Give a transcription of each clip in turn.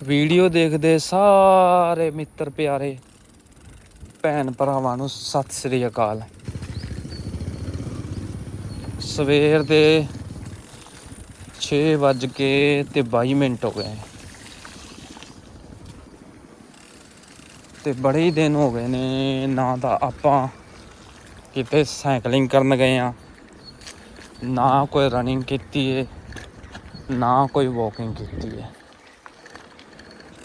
Video ਦੇਖਦੇ ਸਾਰੇ ਮਿੱਤਰ ਪਿਆਰੇ, ਭੈਣ ਭਰਾਵਾਂ ਨੂੰ ਸਤਿ ਸ੍ਰੀ ਅਕਾਲ। ਸਵੇਰ ਦੇ 6 ਵੱਜ ਕੇ ਤੇ 22 ਮਿੰਟ ਹੋ ਗਏ। ਤੇ ਬੜੇ ਹੀ ਦਿਨ ਹੋ ਗਏ ਨੇ, ਨਾ ਤਾਂ ਆਪਾਂ ਕਿਤੇ ਸਾਈਕਲਿੰਗ ਕਰਨ ਗਏ ਆ, ਨਾ ਕੋਈ ਰਨਿੰਗ ਕੀਤੀ ਏ, ਨਾ ਕੋਈ ਵਾਕਿੰਗ ਕੀਤੀ ਏ।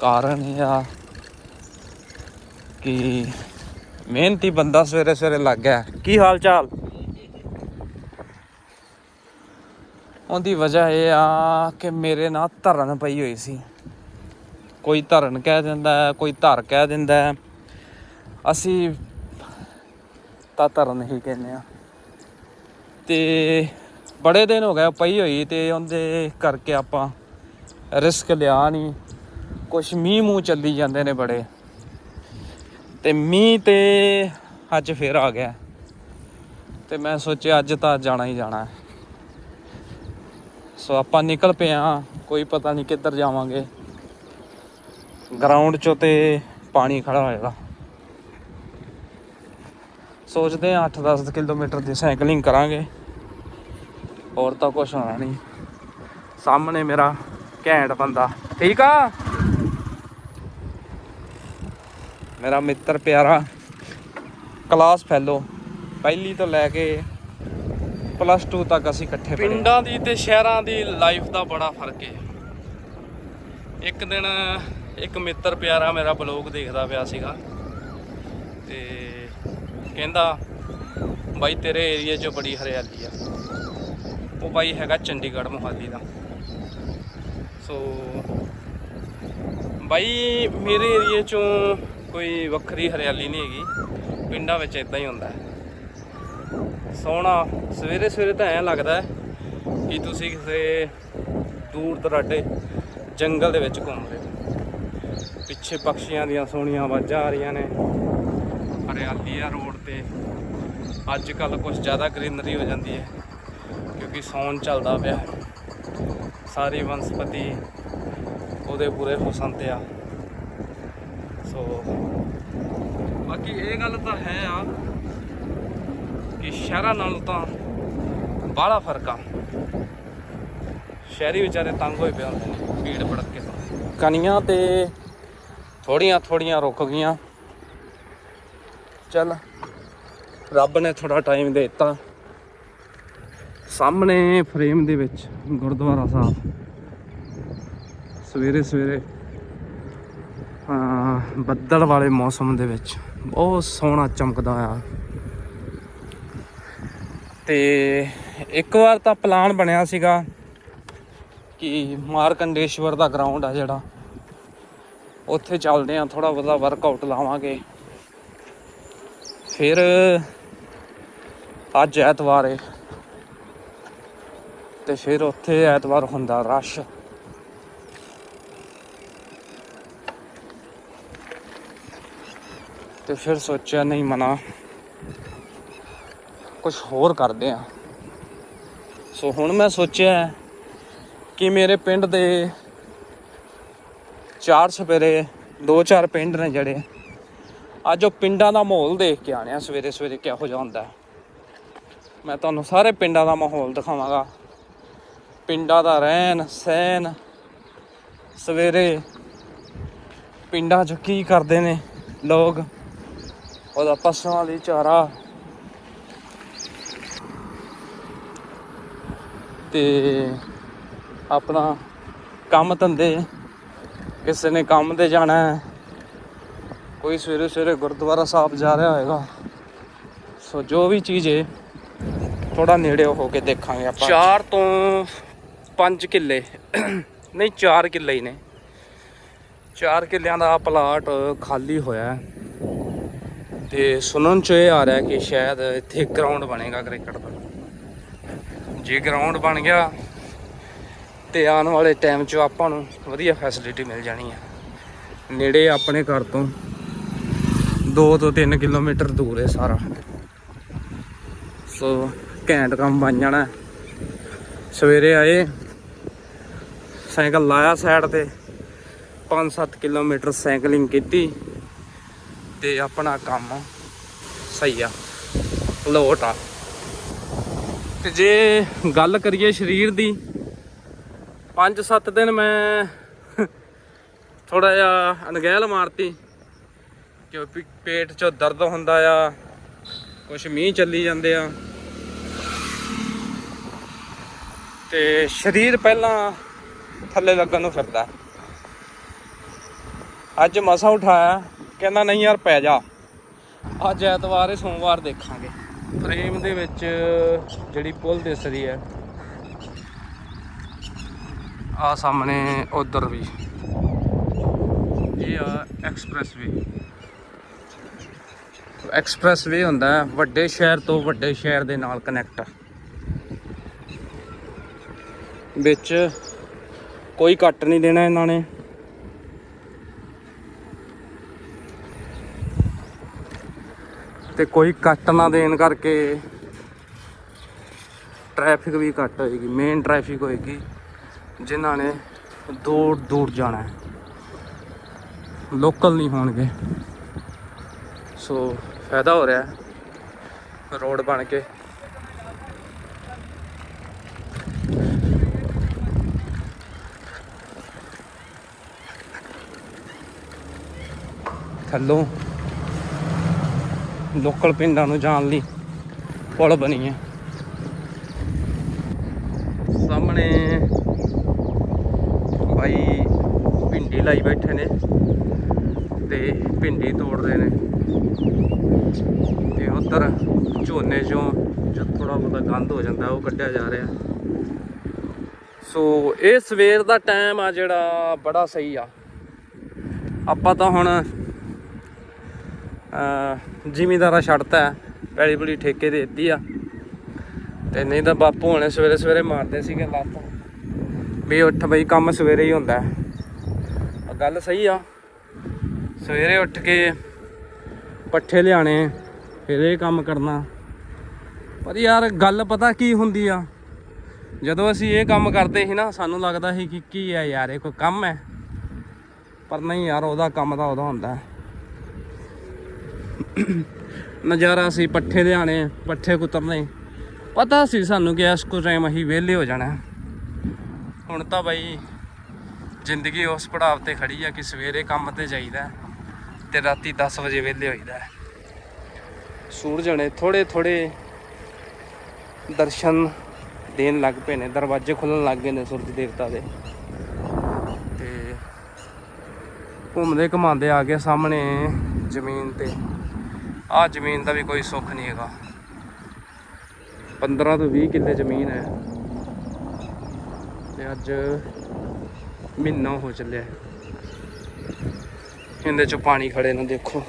ਕਾਰਨ ਇਹ ਆ ਕਿ ਮਿਹਨਤੀ ਬੰਦਾ ਸਵੇਰੇ ਸਵੇਰੇ ਲੱਗ ਗਿਆ। ਕੀ ਹਾਲ ਚਾਲ? ਉਹਦੀ ਵਜ੍ਹਾ ਇਹ ਆ ਕਿ ਮੇਰੇ ਨਾਲ ਧਰਨ ਪਈ ਹੋਈ ਸੀ। ਕੋਈ ਧਰਨ ਕਹਿ ਦਿੰਦਾ ਕੋਈ ਧਰ ਕਹਿ ਦਿੰਦਾ ਅਸੀਂ ਤਾਂ ਧਰਨ ਹੀ ਕਹਿੰਦੇ ਆ ਤੇ ਬੜੇ ਦਿਨ ਹੋ ਗਏ ਪਈ ਹੋਈ ਤੇ ਉਹਦੇ ਕਰਕੇ ਆਪਾਂ ਰਿਸਕ ਲਿਆ ਨਹੀਂ। ਕੁਛ ਮੀਂਹ ਮੂੰਹ ਚੱਲੀ ਜਾਂਦੇ ਨੇ ਬੜੇ। ਤੇ ਮੀਂਹ ਤੇ ਅੱਜ ਫੇਰ ਆ ਗਿਆ। ਤੇ ਮੈਂ ਸੋਚਿਆ ਅੱਜ ਤਾਂ ਜਾਣਾ ਹੀ ਜਾਣਾ। ਸੋ ਆਪਾਂ ਨਿਕਲ ਪਏ ਆ, ਕੋਈ ਪਤਾ ਨਹੀਂ ਕਿੱਧਰ ਜਾਵਾਂਗੇ। ਗਰਾਊਂਡ ਚੋਂ ਤੇ ਪਾਣੀ ਖੜਾ ਹੋਏਗਾ ਸੋਚਦੇ ਆ 8-10 ਕਿਲੋਮੀਟਰ ਦੀ ਸਾਈਕਲਿੰਗ ਕਰਾਂਗੇ। ਹੋਰ ਤਾਂ ਕੁਝ ਹੋਣਾ ਨਹੀਂ। ਸਾਹਮਣੇ ਮੇਰਾ ਘੈਂਟ ਬੰਦਾ। ਠੀਕ ਆ? ਮੇਰਾ ਮਿੱਤਰ ਪਿਆਰਾ, ਕਲਾਸ ਫੈਲੋ ਪਹਿਲੀ ਤੋਂ ਲੈ ਕੇ ਪਲੱਸ 2 ਤੱਕ ਅਸੀਂ ਇਕੱਠੇ ਪੜ੍ਹੇ। ਪਿੰਡਾਂ ਦੀ ਤੇ ਸ਼ਹਿਰਾਂ ਦੀ ਲਾਈਫ ਦਾ ਬੜਾ ਫ਼ਰਕ ਹੈ ਇੱਕ ਦਿਨ ਇੱਕ ਮਿੱਤਰ ਪਿਆਰਾ ਮੇਰਾ ਬਲੌਗ ਦੇਖਦਾ ਪਿਆ ਸੀਗਾ ਤੇ ਕਹਿੰਦਾ, ਬਾਈ ਤੇਰੇ ਏਰੀਆ 'ਚ ਬੜੀ ਹਰਿਆਲੀ ਆ। ਉਹ ਬਾਈ ਹੈਗਾ ਚੰਡੀਗੜ੍ਹ ਮੁਹਾਲੀ ਦਾ। ਸੋ ਬਾਈ ਮੇਰੇ ਏਰੀਏ 'ਚੋਂ ਕੋਈ ਵੱਖਰੀ ਹਰਿਆਲੀ ਨਹੀਂ ਹੈਗੀ। ਪਿੰਡਾਂ ਵਿੱਚ ਇਦਾਂ ਹੀ ਹੁੰਦਾ। ਹੈ ਸੋਹਣਾ, ਸਵੇਰੇ ਸਵੇਰੇ ਤਾਂ ਐਂ ਲੱਗਦਾ ਹੈ ਕਿ ਤੁਸੀਂ ਕਿਸੇ ਦੂਰ ਦਰਾਡੇ ਜੰਗਲ ਦੇ ਵਿੱਚ ਘੁੰਮ ਰਹੇ ਹੋ। ਪਿੱਛੇ ਪੰਛੀਆਂ ਦੀਆਂ ਸੋਹਣੀਆਂ ਆਵਾਜ਼ਾਂ ਆ ਰਹੀਆਂ ਨੇ। ਹਰਿਆਲੀ ਆ ਰੋਡ ਤੇ। ਅੱਜ ਕੱਲ ਕੁਝ ਜ਼ਿਆਦਾ ਗ੍ਰੀਨਰੀ ਹੋ ਜਾਂਦੀ ਹੈ, ਕਿਉਂਕਿ ਸੌਣ ਚੱਲਦਾ ਪਿਆ। ਸਾਰੀ ਵਨਸਪਤੀ ਉਹਦੇ ਪੂਰੇ ਹੁਸਨ ਆ। ਸੋ ਬਾਕੀ ਇਹ ਗੱਲ ਤਾਂ ਹੈ ਆ ਕਿ ਸ਼ਹਿਰਾਂ ਨਾਲ ਤਾਂ ਬਾਹਲਾ ਫ਼ਰਕ ਆ। ਸ਼ਹਿਰੀ ਵਿਚਾਰੇ ਤੰਗ ਹੋਏ ਪਏ ਹੁੰਦੇ ਨੇ, ਭੀੜ ਭੜਕੇ ਤੋਂ। ਕਣੀਆਂ ਤੇ ਥੋੜੀਆਂ ਥੋੜੀਆਂ ਰੁਕ ਗਈਆਂ। ਚੱਲ, ਰੱਬ ਨੇ ਥੋੜਾ ਟਾਈਮ ਦੇ ਦਿੱਤਾ। ਸਾਹਮਣੇ ਫਰੇਮ ਦੇ ਵਿੱਚ ਗੁਰਦੁਆਰਾ ਸਾਹਿਬ। ਸਵੇਰੇ ਸਵੇਰੇ ਬੱਦਲ ਵਾਲੇ ਮੌਸਮ ਦੇ ਵਿੱਚ। ਬਹੁਤ ਸੋਹਣਾ ਚਮਕਦਾ ਆ। ਤੇ ਇੱਕ ਵਾਰ ਤਾਂ ਪਲਾਨ ਬਣਿਆ ਸੀਗਾ ਕਿ ਮਾਰਕੰਡੇਸ਼ਵਰ ਦਾ ਗਰਾਊਂਡ ਆ ਜਿਹੜਾ। ਉੱਥੇ ਚੱਲਦੇ ਆ ਥੋੜਾ ਬਹੁਤਾ ਵਰਕਆਊਟ ਲਾਵਾਂਗੇ। ਫਿਰ ਅੱਜ ਐਤਵਾਰ ਹੈ ਤੇ ਫਿਰ ਉੱਥੇ ਐਤਵਾਰ ਹੁੰਦਾ ਰਸ਼ ਤੇ ਫਿਰ ਸੋਚਿਆ, ਨਹੀਂ ਮਨਾ। ਕੁਝ ਹੋਰ ਕਰਦੇ ਆ। ਸੋ ਹੁਣ ਮੈਂ ਸੋਚਿਆ ਕਿ ਮੇਰੇ ਪਿੰਡ ਦੇ ਚਾਰ ਸਵੇਰੇ, ਦੋ ਚਾਰ ਪਿੰਡ ਨੇ ਜਿਹੜੇ। ਅੱਜ ਉਹ ਪਿੰਡਾਂ ਦਾ ਮਾਹੌਲ ਦੇਖ ਕੇ ਆਣਿਆ ਸਵੇਰੇ ਸਵੇਰੇ ਕਿਹੋ ਜਿਹਾ ਹੁੰਦਾ ਮੈਂ ਤੁਹਾਨੂੰ ਸਾਰੇ ਪਿੰਡਾਂ ਦਾ ਮਾਹੌਲ ਦਿਖਾਵਾਂਗਾ। ਪਿੰਡਾਂ ਦਾ ਰਹਿਣ, ਸਹਿਣ, ਸਵੇਰੇ ਪਿੰਡਾਂ 'ਚ ਕੀ ਕਰਦੇ ਨੇ ਲੋਕ। ਉਹਦਾ ਪਸ਼ੂਆਂ ਲਈ ਚਾਰਾ। ਤੇ ਆਪਣਾ ਕੰਮ ਧੰਦੇ। ਕਿਸੇ ਨੇ ਕੰਮ ਤੇ ਜਾਣਾ ਹੈ। ਕੋਈ ਸਵੇਰੇ ਸਵੇਰੇ ਗੁਰਦੁਆਰਾ ਸਾਹਿਬ ਜਾ ਰਿਹਾ ਹੋਏਗਾ। ਸੋ ਜੋ ਵੀ ਚੀਜ਼ ਹੈ ਥੋੜਾ ਨੇੜੇ ਹੋ ਕੇ ਦੇਖਾਂਗੇ ਆਪਾਂ। 4 ਤੋਂ 5 ਕਿੱਲੇ। ਨਹੀਂ 4 ਕਿੱਲੇ ਹੀ ਨੇ। 4 ਕਿੱਲਿਆਂ ਦਾ ਪਲਾਟ ਖਾਲੀ ਹੋਇਆ ਹੈ। ਤੇ ਸੁਣਨ ਚ ਇਹ ਆ ਰਿਹਾ ਕਿ ਸ਼ਾਇਦ ਇੱਥੇ ਗਰਾਊਂਡ ਬਣੇਗਾ ਕ੍ਰਿਕਟ ਦਾ। ਜੇ ਗਰਾਊਂਡ ਬਣ ਗਿਆ ਤੇ ਆਉਣ ਵਾਲੇ ਟਾਈਮ 'ਚ ਆਪਾਂ ਨੂੰ ਵਧੀਆ ਫੈਸਿਲਿਟੀ ਮਿਲ ਜਾਣੀ ਹੈ ਨੇੜੇ ਆਪਣੇ ਘਰ ਤੋਂ 2 ਤੋਂ 3 ਕਿਲੋਮੀਟਰ ਦੂਰ ਹੈ ਸਾਰਾ। ਸੋ ਘੈਂਟ ਕੰਮ ਬਣ ਜਾਣਾ। ਸਵੇਰੇ ਆਏ, ਸਾਈਕਲ ਲਾਇਆ ਸਾਈਡ ਤੇ 5-7 ਕਿਲੋਮੀਟਰ ਸਾਈਕਲਿੰਗ ਕੀਤੀ। ਤੇ ਆਪਣਾ ਕੰਮ ਸਹੀ ਆ, ਲੋਟ ਆ। ਤੇ ਜੇ ਗੱਲ ਕਰੀਏ ਸਰੀਰ ਦੀ 5-7 ਦਿਨ ਮੈਂ ਥੋੜਾ ਜਿਹਾ ਅਣਗਹਿਲ ਮਾਰਤੀ, ਕਿਉਂਕਿ ਪੇਟ 'ਚ ਦਰਦ ਹੁੰਦਾ ਆ, ਕੁਛ ਮੀਂਹ ਚੱਲੀ ਜਾਂਦੇ ਆ। ਤੇ ਸਰੀਰ ਪਹਿਲਾਂ ਥੱਲੇ ਲੱਗਣ ਨੂੰ ਫਿਰਦਾ। ਅੱਜ ਮਸਾ ਉਠਾਇਆ ਕਹਿੰਦਾ ਨਹੀਂ ਯਾਰ ਪੈ ਜਾ। ਅੱਜ ਐਤਵਾਰ ਹੈ ਸੋਮਵਾਰ ਦੇਖਾਂਗੇ। ਫਰੇਮ ਦੇ ਵਿੱਚ ਜਿਹੜੀ ਪੁਲ ਦਿਸ ਰਹੀ ਹੈ, ਆ ਸਾਹਮਣੇ ਉਧਰ ਵੀ। ਇਹ ਆ ਐਕਸਪ੍ਰੈਸ ਵੇ। ਐਕਸਪ੍ਰੈਸ ਵੇ ਹੁੰਦਾ ਵੱਡੇ ਸ਼ਹਿਰ ਤੋਂ ਵੱਡੇ ਸ਼ਹਿਰ ਦੇ ਨਾਲ ਕਨੈਕਟ ਵਿੱਚ ਕੋਈ ਕੱਟ ਨਹੀਂ ਦੇਣਾ ਇਹਨਾਂ ਨੇ। ਤੇ ਕੋਈ ਕੱਟ ਨਾ ਦੇਣ ਕਰਕੇ ਟ੍ਰੈਫਿਕ ਵੀ ਘੱਟ ਹੋਏਗੀ ਮੇਨ ਟ੍ਰੈਫਿਕ ਹੋਏਗੀ, ਜਿਨ੍ਹਾਂ ਨੇ ਦੂਰ ਦੂਰ ਜਾਣਾ ਹੈ। ਲੋਕਲ ਨਹੀਂ ਹੋਣਗੇ। ਸੋ ਫਾਇਦਾ ਹੋ ਰਿਹਾ ਰੋਡ ਬਣ ਕੇ। ਥੱਲੋਂ ਲੋਕਲ ਪਿੰਡਾਂ ਨੂੰ ਜਾਣ ਲਈ ਪੁਲ ਬਣੀ ਹੈ। ਸਾਹਮਣੇ ਭਾਈ ਭਿੰਡੀ ਲਾਈ ਬੈਠੇ ਨੇ ਤੇ ਭਿੰਡੀ ਤੋੜਦੇ ਨੇ। ਤੇ ਉਧਰ ਝੋਨੇ ਚੋਂ ਜੋ ਥੋੜਾ ਬਹੁਤਾ ਗੰਦ ਹੋ ਜਾਂਦਾ, ਉਹ ਕੱਢਿਆ ਜਾ ਰਿਹਾ। ਸੋ ਇਹ ਸਵੇਰ ਦਾ ਟਾਈਮ ਆ ਜਿਹੜਾ, ਬੜਾ ਸਹੀ ਆ। ਆਪਾਂ ਤਾਂ ਹੁਣ ਜ਼ਿਮੀਦਾਰਾਂ ਛੱਡਤਾ ਹੈ, ਪੈਲੀ ਪੁਲੀ ਠੇਕੇ ਦੇ ਦਿੱਤੀ ਆ। ਤੇ ਨਹੀਂ ਤਾਂ ਬਾਪੂ ਹੁਣੇ ਸਵੇਰੇ ਸਵੇਰੇ ਮਾਰਦੇ ਸੀਗੇ ਲੱਤ। ਵੀ ਉੱਠ ਬਈ ਕੰਮ ਸਵੇਰੇ ਹੀ ਹੁੰਦਾ ਆ ਗੱਲ ਸਹੀ ਆ। ਸਵੇਰੇ ਉੱਠ ਕੇ ਪੱਠੇ ਲਿਆਣੇ ਫਿਰ ਇਹ ਕੰਮ ਕਰਨਾ। ਪਰ ਯਾਰ ਗੱਲ ਪਤਾ ਕੀ ਹੁੰਦੀ ਆ? ਜਦੋਂ ਅਸੀਂ ਇਹ ਕੰਮ ਕਰਦੇ ਸੀ ਨਾ ਸਾਨੂੰ ਲੱਗਦਾ ਸੀ ਕਿ ਕੀ ਹੈ ਯਾਰ ਇਹ ਕੋਈ ਕੰਮ ਹੈ? ਪਰ ਨਹੀਂ ਯਾਰ ਉਹਦਾ ਕੰਮ ਤਾਂ ਉਹਦਾ ਹੁੰਦਾ ਹੈ। ਨਜ਼ਾਰਾ ਸੀ, ਪੱਠੇ ਲਿਆਣੇ ਪੱਠੇ ਕੁਤਰਨੇ। ਪਤਾ ਸੀ ਸਾਨੂੰ ਕਿ ਇਸ ਕੋ ਟਾਈਮ ਅਸੀਂ ਵਿਹਲੇ ਹੋ ਜਾਣਾ। ਹੁਣ ਤਾਂ ਬਾਈ ਜ਼ਿੰਦਗੀ ਉਸ ਪੜਾਵ ਤੇ ਖੜੀ ਆ ਕਿ ਸਵੇਰੇ ਕੰਮ ਤੇ ਜਾਈਦਾ ਹੈ ਤੇ ਰਾਤੀ 10 ਵਜੇ ਵਿਹਲੇ ਹੋਈਦਾ ਹੈ। ਸੂਰਜ ਹਣੇ ਥੋੜੇ ਥੋੜੇ ਦਰਸ਼ਨ ਦੇਣ ਲੱਗ ਪਏ ਨੇ, ਦਰਵਾਜ਼ੇ ਖੁੱਲਣ ਲੱਗ ਗਏ ਨੇ ਸੂਰਜ ਦੇਵਤਾ ਦੇ। ਤੇ ਘੁੰਮਦੇ ਘਮਾਉਂਦੇ ਆ ਗਏ ਸਾਹਮਣੇ ਜ਼ਮੀਨ ਤੇ। ਆਹ ਜ਼ਮੀਨ ਦਾ ਵੀ ਕੋਈ ਸੁੱਖ ਨਹੀਂ ਹੈਗਾ। 15 ਤੋਂ 20 ਕਿੱਲੇ ਜ਼ਮੀਨ ਹੈ। ਤੇ ਅੱਜ ਮਹੀਨਾ ਹੋ ਚੱਲਿਆ ਇਹਦੇ ਚ ਪਾਣੀ ਖੜੇ ਨੂੰ, ਦੇਖੋ।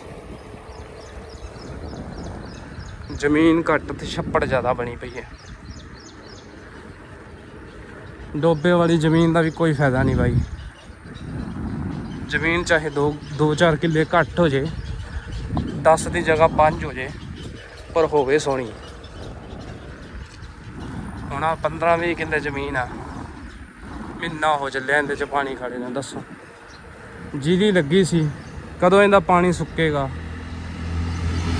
ਜ਼ਮੀਨ ਘੱਟ ਤੇ ਛੱਪੜ ਜ਼ਿਆਦਾ ਬਣੀ ਪਈ ਹੈ। ਡੋਬੇ ਵਾਲੀ ਜ਼ਮੀਨ ਦਾ ਵੀ ਕੋਈ ਫਾਇਦਾ ਨਹੀਂ ਬਾਈ। ਜ਼ਮੀਨ ਚਾਹੇ 2 2-4 ਕਿੱਲੇ ਘੱਟ ਹੋ ਜੇ। 10 ਦੀ ਜਗ੍ਹਾ 5 ਹੋ ਜੇ ਪਰ ਹੋਵੇ ਸੋਹਣੀ। ਹੁਣ ਆ 15-20 ਕਿੱਲੇ ਜ਼ਮੀਨ ਆ। ਮਹੀਨਾ ਹੋ ਚੱਲਿਆ ਇਹਦੇ ਚ ਪਾਣੀ ਖੜੇ ਨੇ ਦੱਸੋ। ਜਿਹਦੀ ਲੱਗੀ ਸੀ ਕਦੋਂ ਇਹਦਾ ਪਾਣੀ ਸੁੱਕੇਗਾ?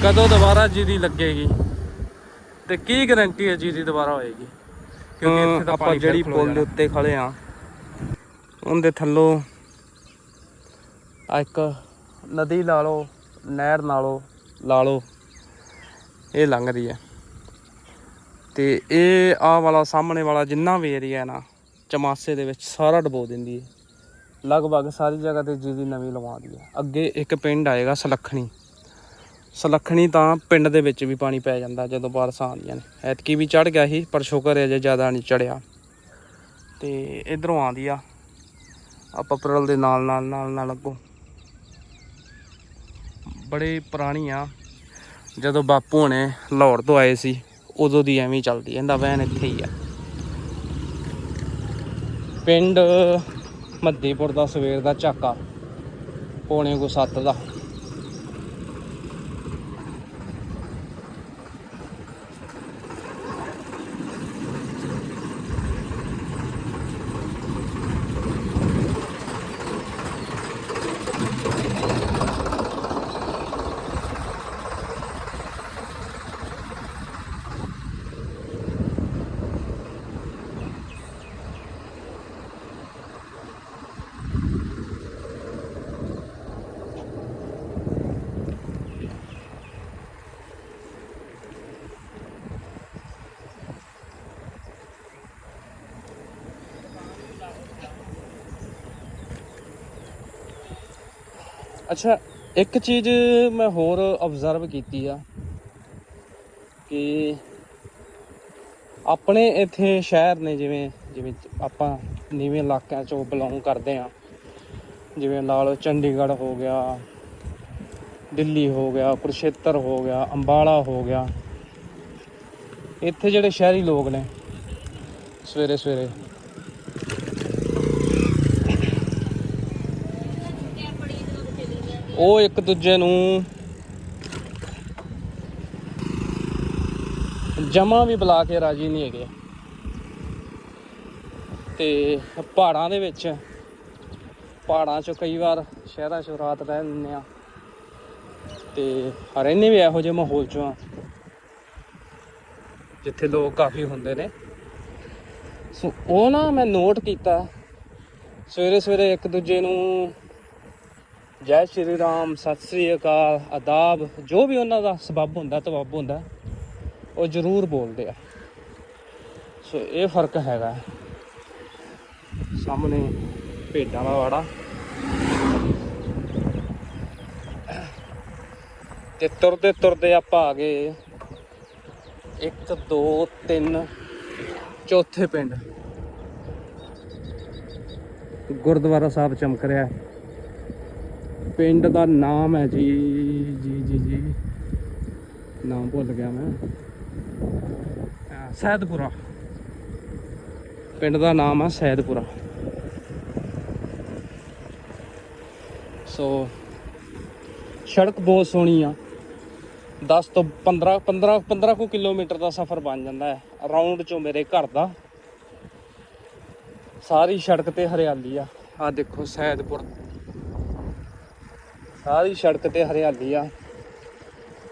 ਕਦੋਂ ਦੁਬਾਰਾ ਜਿਹਦੀ ਲੱਗੇਗੀ? ਤੇ ਕੀ ਗਾਰੰਟੀ ਹੈ ਜਿਹਦੀ ਦੁਬਾਰਾ ਹੋਏਗੀ? ਕਿਉਂਕਿ ਇੱਥੇ ਤਾਂ ਆਪਾਂ ਜਿਹੜੀ ਪੁਲ ਦੇ ਉੱਤੇ ਖੜੇ ਆ ਉਹਦੇ ਥੱਲੋਂ ਆ ਇੱਕ ਨਦੀ ਲਾ ਲਓ। ਨਹਿਰ ਨਾਲੋਂ ਲਾ ਲਓ ਇਹ ਲੰਘਦੀ ਹੈ। ਤੇ ਇਹ ਆਹ ਵਾਲਾ ਸਾਹਮਣੇ ਵਾਲਾ ਜਿੰਨਾ ਵੀ ਏਰੀਆ ਨਾ, ਚਮਾਸੇ ਦੇ ਵਿੱਚ ਸਾਰਾ ਡਬੋ ਦਿੰਦੀ ਹੈ। ਲਗਭਗ ਸਾਰੀ ਜਗ੍ਹਾ ਤੇ ਜਿਹਦੀ ਨਵੀਂ ਲਵਾਉਂਦੀ ਹੈ। ਅੱਗੇ ਇੱਕ ਪਿੰਡ ਆਏਗਾ ਸਲੱਖਣੀ। ਸਲੱਖਣੀ ਤਾਂ ਪਿੰਡ ਦੇ ਵਿੱਚ ਵੀ ਪਾਣੀ ਪੈ ਜਾਂਦਾ ਜਦੋਂ ਬਾਰਸ਼ਾਂ ਆਉਂਦੀਆਂ ਨੇ। ਐਤਕੀ ਵੀ ਚੜ ਗਿਆ ਸੀ, ਪਰ ਸ਼ੁਕਰ ਹੈ ਜੇ ਜ਼ਿਆਦਾ ਨਹੀਂ ਚੜਿਆ ਤੇ ਇਧਰੋਂ ਆਉਂਦੀ ਆ। ਆਪਾਂ ਪਰਲ ਦੇ ਨਾਲ ਨਾਲ ਨਾਲ ਨਾਲ ਅੱਗੋਂ। ਬੜੇ ਪੁਰਾਣੀ ਆ। ਜਦੋਂ ਬਾਪੂ ਹੁਣੇ ਲਾਹੌਰ ਤੋਂ ਆਏ ਸੀ, ਉਦੋਂ ਦੀ ਐਵੇਂ ਚੱਲਦੀ ਇਹਦਾ ਵੈਨ ਇੱਥੇ ਹੀ ਆ। ਪਿੰਡ ਮੱਦੀਪੁਰ ਦਾ ਸਵੇਰ ਦਾ ਝਾਕਾ, ਪੌਣੇ ਕੋ 7 ਦਾ। ਅੱਛਾ, ਇੱਕ ਚੀਜ਼ ਮੈਂ ਹੋਰ ਆਬਜ਼ਰਵ ਕੀਤੀ ਆ ਕਿ ਆਪਣੇ ਇੱਥੇ ਸ਼ਹਿਰ ਨੇ ਜਿਵੇਂ ਜਿਵੇਂ ਆਪਾਂ ਨੀਵੇਂ ਇਲਾਕਿਆਂ ਚੋਂ ਬਿਲੋਂਗ ਕਰਦੇ ਆ। ਜਿਵੇਂ ਨਾਲ ਚੰਡੀਗੜ੍ਹ ਹੋ ਗਿਆ, ਦਿੱਲੀ ਹੋ ਗਿਆ, ਕੁਰਸ਼ੇਤਰ ਹੋ ਗਿਆ, ਅੰਬਾਲਾ ਹੋ ਗਿਆ। ਇੱਥੇ ਜਿਹੜੇ ਸ਼ਹਿਰੀ ਲੋਕ ਨੇ ਸਵੇਰੇ ਸਵੇਰੇ ਉਹ ਇੱਕ ਦੂਜੇ ਨੂੰ ਜਮਾ ਵੀ ਬੁਲਾ ਕੇ ਰਾਜੀ ਨਹੀਂ ਹੈਗੇ। ਤੇ ਪਹਾੜਾਂ ਦੇ ਵਿੱਚ, ਪਹਾੜਾਂ 'ਚ ਕਈ ਵਾਰ ਸ਼ਹਿਰਾਂ 'ਚ ਰਾਤ ਰਹਿ ਲੈਂਦੇ ਆ ਤੇ ਰਹਿੰਦੇ ਵੀ ਇਹੋ ਜਿਹੇ ਮਾਹੌਲ 'ਚ ਆ, ਜਿੱਥੇ ਲੋਕ ਕਾਫੀ ਹੁੰਦੇ ਨੇ। ਸੋ ਉਹ ਨਾ ਮੈਂ ਨੋਟ ਕੀਤਾ ਸਵੇਰੇ ਸਵੇਰੇ ਇੱਕ ਦੂਜੇ ਨੂੰ ਜੈ ਸ਼੍ਰੀ ਰਾਮ, ਸਤਿ ਸ੍ਰੀ ਅਕਾਲ। ਆਦਾਬ, ਜੋ ਵੀ ਉਹਨਾਂ ਦਾ ਸਬਬ ਹੁੰਦਾ ਤਵੱਬ ਹੁੰਦਾ, ਉਹ ਜ਼ਰੂਰ ਬੋਲਦੇ ਆ। ਸੋ ਇਹ ਫ਼ਰਕ ਹੈਗਾ। ਸਾਹਮਣੇ ਭੇਡਾਂ ਦਾ ਵਾੜਾ। ਤੇ ਤੁਰਦੇ ਤੁਰਦੇ ਆਪਾਂ ਆ ਗਏ। 1 2 3 ਚੌਥੇ ਪਿੰਡ। ਗੁਰਦੁਆਰਾ ਸਾਹਿਬ ਚਮਕ ਰਿਹਾ। ਹੈ। ਪਿੰਡ ਦਾ ਨਾਮ ਹੈ ਜੀ ਜੀ ਜੀ ਜੀ। ਨਾਮ ਭੁੱਲ ਗਿਆ ਮੈਂ। ਸੈਦਪੁਰਾ। ਪਿੰਡ ਦਾ ਨਾਮ ਆ ਸੈਦਪੁਰਾ। ਸੋ ਸੜਕ ਬਹੁਤ ਸੋਹਣੀ ਆ। 10 ਤੋਂ 15 15 15 ਕੁ ਕਿਲੋਮੀਟਰ ਦਾ ਸਫ਼ਰ ਬਣ ਜਾਂਦਾ ਹੈ ਅਰਾਊਂਡ ਚੋਂ ਮੇਰੇ ਘਰ ਦਾ। ਸਾਰੀ ਸੜਕ ਤੇ ਹਰਿਆਲੀ ਆ। ਆ ਦੇਖੋ ਸੈਦਪੁਰ। ਸਾਰੀ ਸੜਕ ਤੇ ਹਰਿਆਲੀ ਆ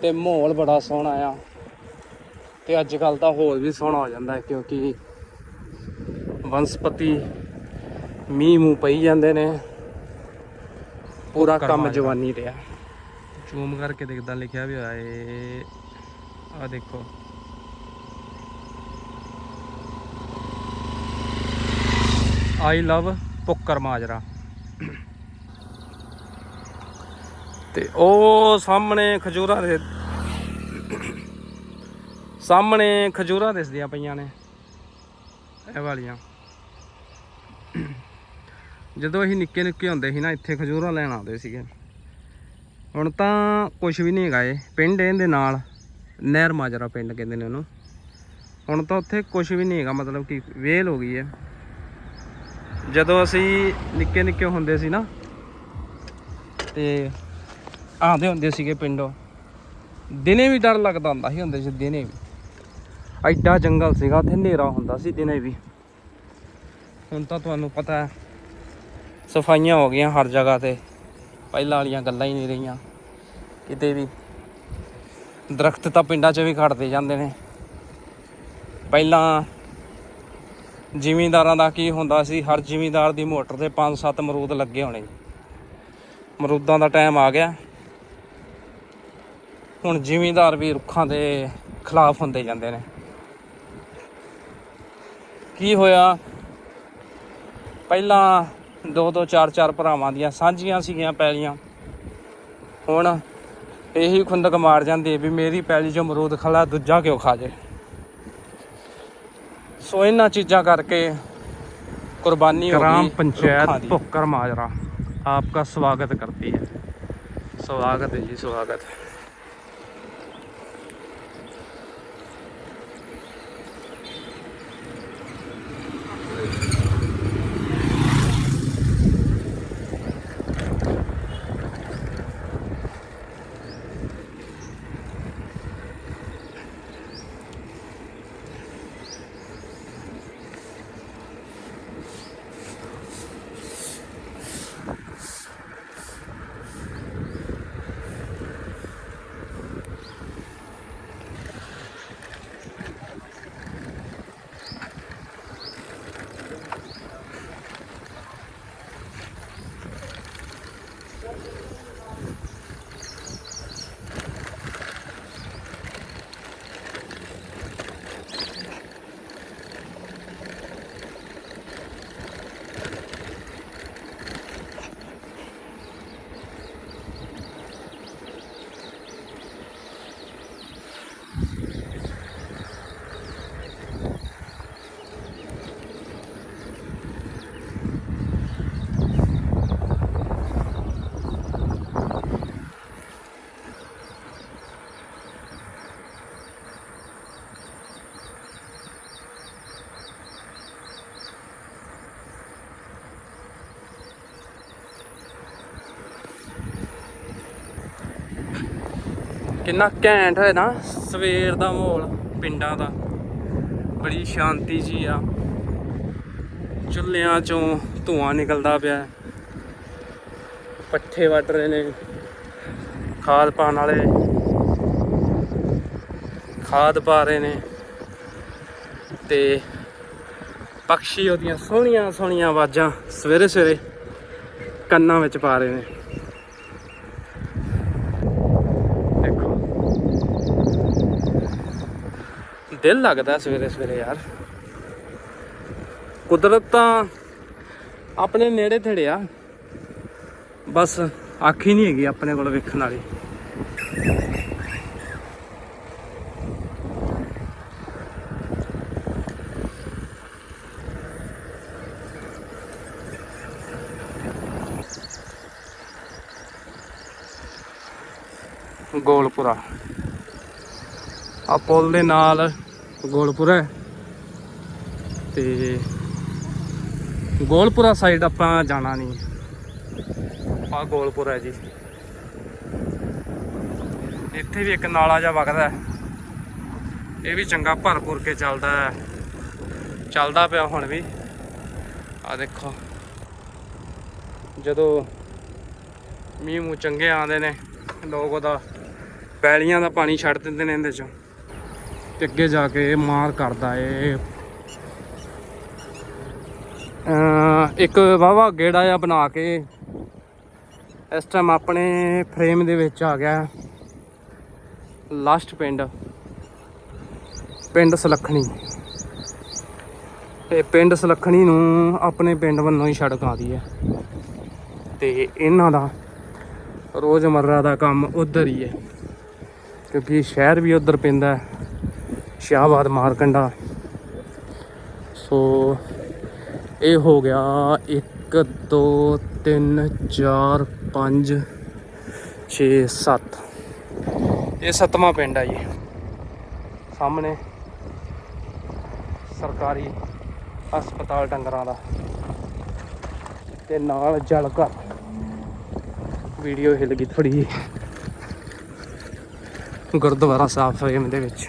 ਤੇ ਮਾਹੌਲ ਬੜਾ ਸੋਹਣਾ ਆ। ਤੇ ਅੱਜ ਕੱਲ ਤਾਂ ਹੋਰ ਵੀ ਸੋਹਣਾ ਹੋ ਜਾਂਦਾ ਕਿਉਂਕਿ ਵਨਸਪਤੀ ਮੀਂਹ ਮੂੰਹ ਪਈ ਜਾਂਦੇ ਨੇ। ਪੂਰਾ ਕੰਮ ਜਵਾਨੀ ਤੇ ਆ। ਜ਼ੂਮ ਕਰਕੇ ਦੇਖਦਾ ਲਿਖਿਆ ਵੀ ਹੋਇਆ ਏ। ਆ ਦੇਖੋ। I love Pukkar Majra. ਤੇ ਉਹ ਸਾਹਮਣੇ ਖਜੂਰਾਂ ਦੇ ਸਾਹਮਣੇ ਖਜੂਰਾਂ ਦਿਸਦੀਆਂ ਪਈਆਂ ਨੇ, ਇਹ ਵਾਲੀਆਂ। ਜਦੋਂ ਅਸੀਂ ਨਿੱਕੇ ਨਿੱਕੇ ਹੁੰਦੇ ਸੀ ਨਾ, ਇੱਥੇ ਖਜੂਰਾਂ ਲੈਣ ਆਉਂਦੇ ਸੀਗੇ। ਹੁਣ ਤਾਂ ਕੁਝ ਵੀ ਨਹੀਂ ਹੈਗਾ ਇਹ, ਪਿੰਡ ਇਹਦੇ ਨਾਲ, ਨਹਿਰ ਮਾਜਰਾ ਪਿੰਡ ਕਹਿੰਦੇ ਨੇ ਉਹਨੂੰ। ਹੁਣ ਤਾਂ ਉੱਥੇ ਕੁਝ ਵੀ ਨਹੀਂ ਹੈਗਾ, ਮਤਲਬ ਕਿ ਵੇਲ ਹੋ ਗਈ ਹੈ। ਜਦੋਂ ਅਸੀਂ ਨਿੱਕੇ ਨਿੱਕੇ ਹੁੰਦੇ ਸੀ ਨਾ, ਤੇ ਆਉਂਦੇ ਹੁੰਦੇ ਸੀਗੇ ਪਿੰਡੋਂ। ਦਿਨੇ ਵੀ ਡਰ ਲੱਗਦਾ ਹੁੰਦਾ ਸੀ, ਹੁੰਦੇ ਸੀ ਦਿਨੇ ਵੀ। ਐਡਾ ਜੰਗਲ ਸੀਗਾ, ਉੱਥੇ ਹਨੇਰਾ ਹੁੰਦਾ ਸੀ ਦਿਨੇ ਵੀ। ਹੁਣ ਤਾਂ ਤੁਹਾਨੂੰ ਪਤਾ ਹੈ, ਸਫਾਈਆਂ ਹੋ ਗਈਆਂ ਹਰ ਜਗ੍ਹਾ ਤੇ। ਪਹਿਲਾਂ ਵਾਲੀਆਂ ਗੱਲਾਂ ਹੀ ਨਹੀਂ ਰਹੀਆਂ। ਕਿਤੇ ਵੀ ਦਰਖਤ ਤਾਂ ਪਿੰਡਾਂ 'ਚ ਵੀ ਘਟਦੇ ਜਾਂਦੇ ਨੇ। ਪਹਿਲਾਂ ਜ਼ਿਮੀਂਦਾਰਾਂ ਦਾ ਕੀ ਹੁੰਦਾ ਸੀ, ਹਰ ਜ਼ਿਮੀਂਦਾਰ ਦੀ ਮੋਟਰ ਤੇ 5-7 ਮਰੂਦ ਲੱਗੇ ਹੋਣੇ। ਮਰੂਦਾਂ ਦਾ ਟਾਈਮ ਆ ਗਿਆ। ਹੁਣ ਜ਼ਿਮੀਂਦਾਰ ਵੀ ਰੁੱਖਾਂ ਦੇ ਖਿਲਾਫ ਹੁੰਦੇ ਜਾਂਦੇ ਨੇ ਕੀ ਹੋਇਆ ਪਹਿਲਾਂ ਦੋ ਦੋ ਚਾਰ ਚਾਰ ਭਰਾਵਾਂ ਦੀਆਂ ਸਾਂਝੀਆਂ ਸੀਗੀਆਂ ਪੈਲੀਆਂ ਹੁਣ ਇਹੀ ਖੁੰਦਕ ਮਾਰ ਜਾਂਦੀ ਵੀ ਮੇਰੀ ਪੈਲੀ 'ਚ ਅਮਰੂਦ ਖਲਾ ਦੂਜਾ ਕਿਉਂ ਖਾ ਜੇ ਸੋ ਇਹਨਾਂ ਚੀਜ਼ਾਂ ਕਰਕੇ ਕੁਰਬਾਨੀ ਹੋ ਗਈ ग्राम ਰੁੱਖਾਂ पंचायत ਦੀ। पोकर माजरा आपका स्वागत करती है ਸਵਾਗਤ ਹੈ ਜੀ ਸਵਾਗਤ ਕਿੰਨਾ ਘੈਂਟ ਹੈ ਨਾ ਸਵੇਰ ਦਾ ਮਾਹੌਲ, ਪਿੰਡਾਂ ਦਾ। ਬੜੀ ਸ਼ਾਂਤੀ ਜੀ ਆ। ਚੁੱਲ੍ਹਿਆਂ ਚੋਂ ਧੂਆਂ ਨਿਕਲਦਾ ਪਿਆ। ਪੱਠੇ ਵੱਢ ਰਹੇ ਨੇ। ਖਾਦ ਪਾਣ ਵਾਲੇ। ਖਾਦ ਪਾ ਰਹੇ ਨੇ। ਤੇ ਪੰਛੀ ਉਹਦੀਆਂ ਸੋਹਣੀਆਂ ਸੋਹਣੀਆਂ ਆਵਾਜ਼ਾਂ ਸਵੇਰੇ ਸਵੇਰੇ ਕੰਨਾਂ ਵਿੱਚ ਪਾ ਰਹੇ ਨੇ। ਦਿਲ ਲੱਗਦਾ ਸਵੇਰੇ ਸਵੇਰੇ ਯਾਰ। ਕੁਦਰਤ ਤਾਂ ਆਪਣੇ ਨੇੜੇ ਥੇੜੇ ਆ। ਬਸ ਅੱਖ ਹੀ ਨਹੀਂ ਹੈਗੀ ਆਪਣੇ ਕੋਲ ਵੇਖਣ ਵਾਲੀ। ਗੋਲਪੁਰਾ। ਆ ਪੁਲ ਦੇ ਨਾਲ ਗੋਲਪੁਰਾ ਹੈ। ਤੇ ਗੋਲਪੁਰਾ ਸਾਈਡ ਆਪਾਂ ਜਾਣਾ ਨਹੀਂ। ਆ ਗੋਲਪੁਰਾ ਹੈ ਜੀ। ਇੱਥੇ ਵੀ ਇੱਕ ਨਾਲਾ ਜਿਹਾ ਵਗਦਾ ਇਹ ਵੀ ਚੰਗਾ ਭਰਪੂਰ ਕੇ ਚੱਲਦਾ ਚੱਲਦਾ ਪਿਆ ਹੁਣ ਵੀ। ਆ ਦੇਖੋ। ਜਦੋਂ ਮੀਂਹ ਮੂੰਹ ਚੰਗੇ ਆਉਂਦੇ ਨੇ, ਲੋਕ ਉਹਦਾ ਪੈਲੀਆਂ ਦਾ ਪਾਣੀ ਛੱਡ ਦਿੰਦੇ ਨੇ ਇਹਦੇ ਚੋਂ। ਤੇ ਅੱਗੇ ਜਾ ਕੇ ਮਾਰ ਕਰਦਾ ਏ। ਇੱਕ ਵਾਵਾ ਗੇੜਾ ਜਿਹਾ ਬਣਾ ਕੇ ਇਸ ਟਾਈਮ ਆਪਣੇ ਫਰੇਮ ਦੇ ਵਿੱਚ ਆ ਗਿਆ। ਲਾਸਟ ਪਿੰਡ। ਪਿੰਡ ਸਲੱਖਣੀ। ਤੇ ਪਿੰਡ ਸਲੱਖਣੀ ਨੂੰ ਆਪਣੇ ਪਿੰਡ ਵੱਲੋਂ ਹੀ ਸੜਕ ਆਦੀ ਹੈ। ਤੇ ਇਹਨਾਂ ਦਾ ਰੋਜ਼ਮਰਰਾ ਦਾ ਕੰਮ ਉਧਰ ਹੀ ਹੈ। ਕਿਉਂਕਿ ਸ਼ਹਿਰ ਵੀ ਉਧਰ ਪੈਂਦਾ ਸ਼ਾਹਬਾਦ ਮਾਰਕੰਡਾ। ਸੋ, ਇਹ ਹੋ ਗਿਆ 1 2 3 4 5 6 7 ਇਹ ਸੱਤਵਾਂ ਪਿੰਡ ਆ ਜੀ। ਸਾਹਮਣੇ ਸਰਕਾਰੀ ਹਸਪਤਾਲ ਡੰਗਰਾਂ ਦਾ। ਤੇ ਨਾਲ ਜਲ ਘਰ ਵੀਡੀਓ ਹਿੱਲ ਗਈ ਥੋੜੀ ਗੁਰਦੁਆਰਾ ਸਾਹਿਬ ਫਰੇਮ ਦੇ ਵਿੱਚ।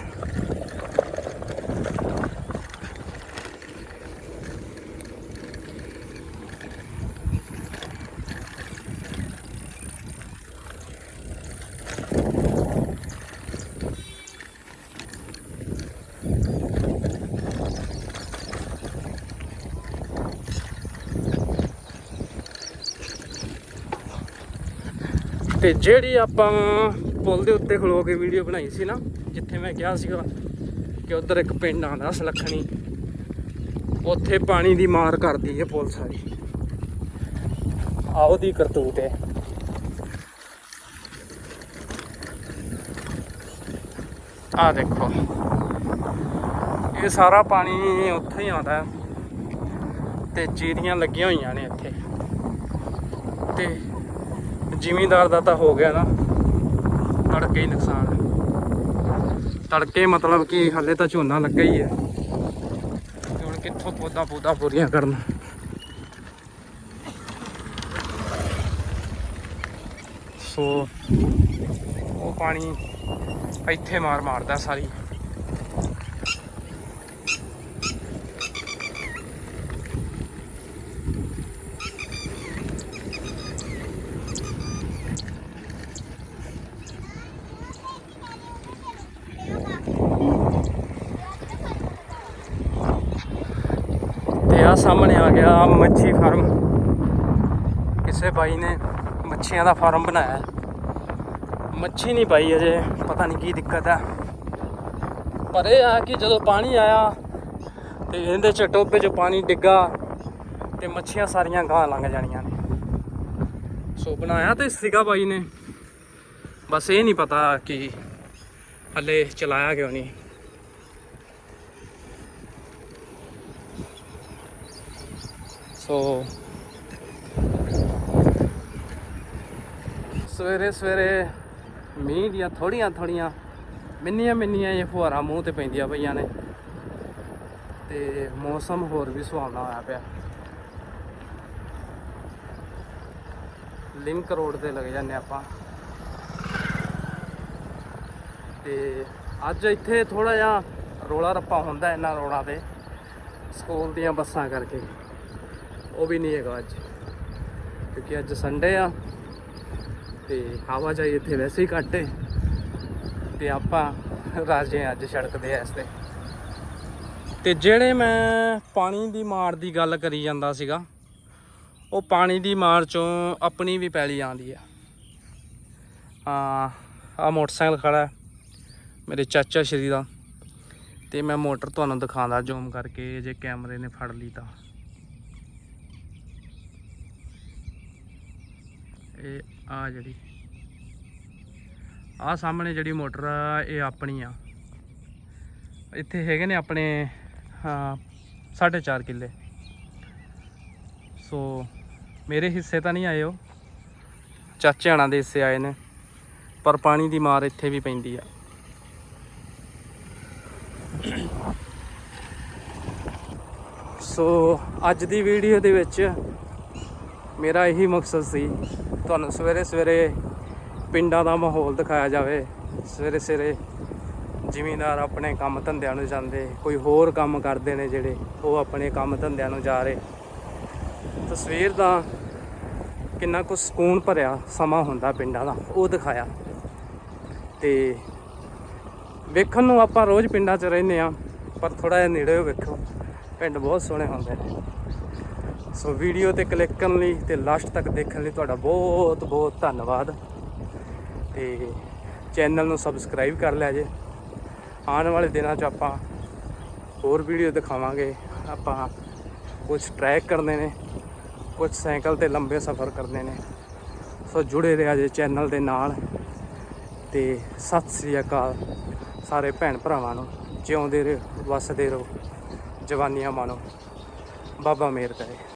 ਤੇ ਜਿਹੜੀ ਆਪਾਂ ਪੁਲ ਦੇ ਉੱਤੇ ਖਲੋ ਕੇ ਵੀਡੀਓ ਬਣਾਈ ਸੀ ਨਾ, ਜਿੱਥੇ ਮੈਂ ਕਿਹਾ ਸੀਗਾ ਕਿ ਉਧਰ ਇੱਕ ਪਿੰਡ ਆਉਂਦਾ ਸਲੱਖਣੀ ਉੱਥੇ ਪਾਣੀ ਦੀ ਮਾਰ ਕਰਦੀ ਹੈ ਪੁਲ ਸਾਰੀ। ਆਹ ਉਹਦੀ ਕਰਤੂਤ ਹੈ। ਆ ਦੇਖੋ। ਇਹ ਸਾਰਾ ਪਾਣੀ ਉੱਥੇ ਹੀ ਆਉਂਦਾ ਹੈ ਤੇ ਜੀਰੀਆਂ ਲੱਗੀਆਂ ਹੋਈਆਂ ਨੇ ਇੱਥੇ। ਤੇ ਜ਼ਿਮੀਂਦਾਰ ਦਾ ਤਾਂ ਹੋ ਗਿਆ ਨਾ ਤੜਕੇ ਹੀ ਨੁਕਸਾਨ। ਤੜਕੇ ਮਤਲਬ ਕਿ ਹੱਲੇ ਤਾਂ ਝੋਨਾ ਲੱਗਾ ਹੀ ਹੈ। ਤੇ ਹੁਣ ਕਿੱਥੋਂ ਪੌਦਾ ਪੌਦਾ ਪੂਰੀਆਂ ਕਰਨ। ਸੋ ਉਹ ਪਾਣੀ ਇੱਥੇ ਮਾਰ ਮਾਰਦਾ ਸਾਰੀ ਤੇ ਆ ਸਾਹਮਣੇ ਆ ਗਿਆ ਮੱਛੀ ਫਾਰਮ। ਕਿਸੇ ਬਾਈ ਨੇ ਮੱਛੀਆਂ ਦਾ ਫਾਰਮ ਬਣਾਇਆ। ਮੱਛੀ ਨਹੀਂ ਪਾਈ ਅਜੇ, ਪਤਾ ਨਹੀਂ ਕੀ ਦਿੱਕਤ ਹੈ ਪਰ ਇਹ ਆ ਕਿ ਜਦੋਂ ਪਾਣੀ ਆਇਆ ਤੇ ਇਹਦੇ ਚ ਟੋਪੇ ਚ ਪਾਣੀ ਡਿੱਗਾ ਤੇ ਮੱਛੀਆਂ ਸਾਰੀਆਂ ਗਾਂ ਲੰਘ ਜਾਣੀਆਂ ਨੇ। ਸੋ ਬਣਾਇਆ ਤੇ ਸੀਗਾ ਬਾਈ ਨੇ। ਬਸ ਇਹ ਨਹੀਂ ਪਤਾ ਕਿ ਹਲੇ ਚਲਾਇਆ ਕਿਉਂ ਨਹੀਂ। ਸੋ ਸਵੇਰੇ ਸਵੇਰੇ ਮੀਂਹ ਦੀਆਂ ਥੋੜੀਆਂ ਥੋੜੀਆਂ ਮਿੰਨੀਆਂ ਮਿੰਨੀਆਂ ਇਹ ਫੁਹਾਰਾਂ ਮੂੰਹ ਤੇ ਪੈਂਦੀਆਂ ਪਈਆਂ ਨੇ। ਤੇ ਮੌਸਮ ਹੋਰ ਵੀ ਸੁਹਾਵਣਾ ਹੋਇਆ ਪਿਆ। ਲਿੰਕ ਰੋਡ ਤੇ ਲੱਗ ਜਾਂਦੇ ਆਪਾਂ। ਤੇ ਅੱਜ ਇੱਥੇ ਥੋੜਾ ਜਿਹਾ ਰੋਲਾ ਰੱਪਾ ਹੁੰਦਾ ਇਹਨਾਂ ਰੋਡਾਂ ਤੇ, ਸਕੂਲ ਦੀਆਂ ਬੱਸਾਂ ਕਰਕੇ। ਉਹ ਵੀ ਨਹੀਂ ਹੈਗਾ ਅੱਜ। ਕਿਉਂਕਿ ਅੱਜ ਸੰਡੇ ਆ ਤੇ ਆਵਾਜਾਈ ਇੱਥੇ ਵੈਸੇ ਹੀ ਘੱਟ ਹੈ ਤੇ ਆਪਾਂ ਰਾਜੇ ਅੱਜ ਸੜਕ ਦੇ ਇਸ ਤੇ। ਤੇ ਜਿਹੜੇ ਮੈਂ ਪਾਣੀ ਦੀ ਮਾਰ ਦੀ ਗੱਲ ਕਰੀ ਜਾਂਦਾ ਸੀਗਾ, ਉਹ ਪਾਣੀ ਦੀ ਮਾਰ ਚੋਂ ਆਪਣੀ ਵੀ ਪੈਲੀ ਆਉਂਦੀ ਆ। ਆ ਆ ਮੋਟਰਸਾਈਕਲ ਖੜਾ ਮੇਰੇ ਚਾਚਾ ਸ਼੍ਰੀ ਦਾ। ਤੇ ਮੈਂ ਮੋਟਰ ਤੁਹਾਨੂੰ ਦਿਖਾਉਂਦਾ ਜ਼ੂਮ ਕਰਕੇ, ਜੇ ਕੈਮਰੇ ਨੇ ਫੜ ਲਈ ਤਾਂ। ਇਹ ਆ ਜਿਹੜੀ। ਆ ਸਾਹਮਣੇ ਜਿਹੜੀ ਮੋਟਰ ਆ, ਇਹ ਆਪਣੀ ਆ। ਇੱਥੇ ਹੈਗੇ ਨੇ ਆਪਣੇ, ਹਾਂ 4.5 ਕਿੱਲੇ। ਸੋ, ਮੇਰੇ ਹਿੱਸੇ ਤਾਂ ਨਹੀਂ ਆਏ ਉਹ। ਚਾਚੇ ਹਣਾ ਦੇ ਹਿੱਸੇ ਆਏ ਨੇ। ਪਰ ਪਾਣੀ ਦੀ ਮਾਰ ਇੱਥੇ ਵੀ ਪੈਂਦੀ ਆ। ਸੋ, ਅੱਜ ਦੀ ਵੀਡੀਓ ਦੇ ਵਿੱਚ ਮੇਰਾ ਇਹੀ ਮਕਸਦ ਸੀ ਤੁਹਾਨੂੰ ਸਵੇਰੇ ਸਵੇਰੇ ਪਿੰਡਾਂ ਦਾ ਮਾਹੌਲ ਦਿਖਾਇਆ ਜਾਵੇ। ਸਵੇਰੇ ਸਵੇਰੇ ਜ਼ਿਮੀਂਦਾਰ ਆਪਣੇ ਕੰਮ ਧੰਦਿਆਂ ਨੂੰ ਜਾਂਦੇ, ਕੋਈ ਹੋਰ ਕੰਮ ਕਰਦੇ ਨੇ ਜਿਹੜੇ, ਉਹ ਆਪਣੇ ਕੰਮ ਧੰਦਿਆਂ ਨੂੰ ਜਾ ਰਹੇ। ਤਸਵੀਰ ਦਾ ਕਿੰਨਾ ਕੁ ਸਕੂਨ ਭਰਿਆ ਸਮਾਂ ਹੁੰਦਾ ਪਿੰਡਾਂ ਦਾ, ਉਹ ਦਿਖਾਇਆ। ਤੇ ਵੇਖਣ ਨੂੰ ਆਪਾਂ ਰੋਜ਼ ਪਿੰਡਾਂ 'ਚ ਰਹਿੰਦੇ ਆ ਪਰ ਥੋੜਾ ਜਿਹਾ ਨੇੜੇ ਵੇਖੋ, ਪਿੰਡ ਬਹੁਤ ਸੋਹਣੇ ਹੁੰਦੇ ਨੇ। ਸੋ ਵੀਡੀਓ ਤੇ ਕਲਿੱਕ ਕਰਨ ਲਈ ਤੇ ਲਾਸਟ ਤੱਕ ਦੇਖਣ ਲਈ ਤੁਹਾਡਾ ਬਹੁਤ ਬਹੁਤ ਧੰਨਵਾਦ। ਤੇ ਚੈਨਲ ਨੂੰ ਸਬਸਕ੍ਰਾਈਬ ਕਰ ਲਿਆ ਜੇ। ਆਉਣ ਵਾਲੇ ਦਿਨਾਂ 'ਚ ਆਪਾਂ ਹੋਰ ਵੀਡੀਓ ਦਿਖਾਵਾਂਗੇ। ਆਪਾਂ ਕੁਝ ਟਰੈਕ ਕਰਦੇ ਨੇ ਕੁਝ ਸਾਈਕਲ ਤੇ ਲੰਬੇ ਸਫ਼ਰ ਕਰਦੇ ਨੇ। ਸੋ ਜੁੜੇ ਰਿਹਾ ਜੇ ਚੈਨਲ ਦੇ ਨਾਲ। ਤੇ ਸਤਿ ਸ੍ਰੀ ਅਕਾਲ ਸਾਰੇ ਭੈਣ ਭਰਾਵਾਂ ਨੂੰ। ਜਿਉਂਦੇ ਰਹੋ, ਵਸਦੇ ਰਹੋ, ਜਵਾਨੀਆਂ ਮਾਣੋ। ਬਾਬਾ ਮੇਰ ਕਰੇ।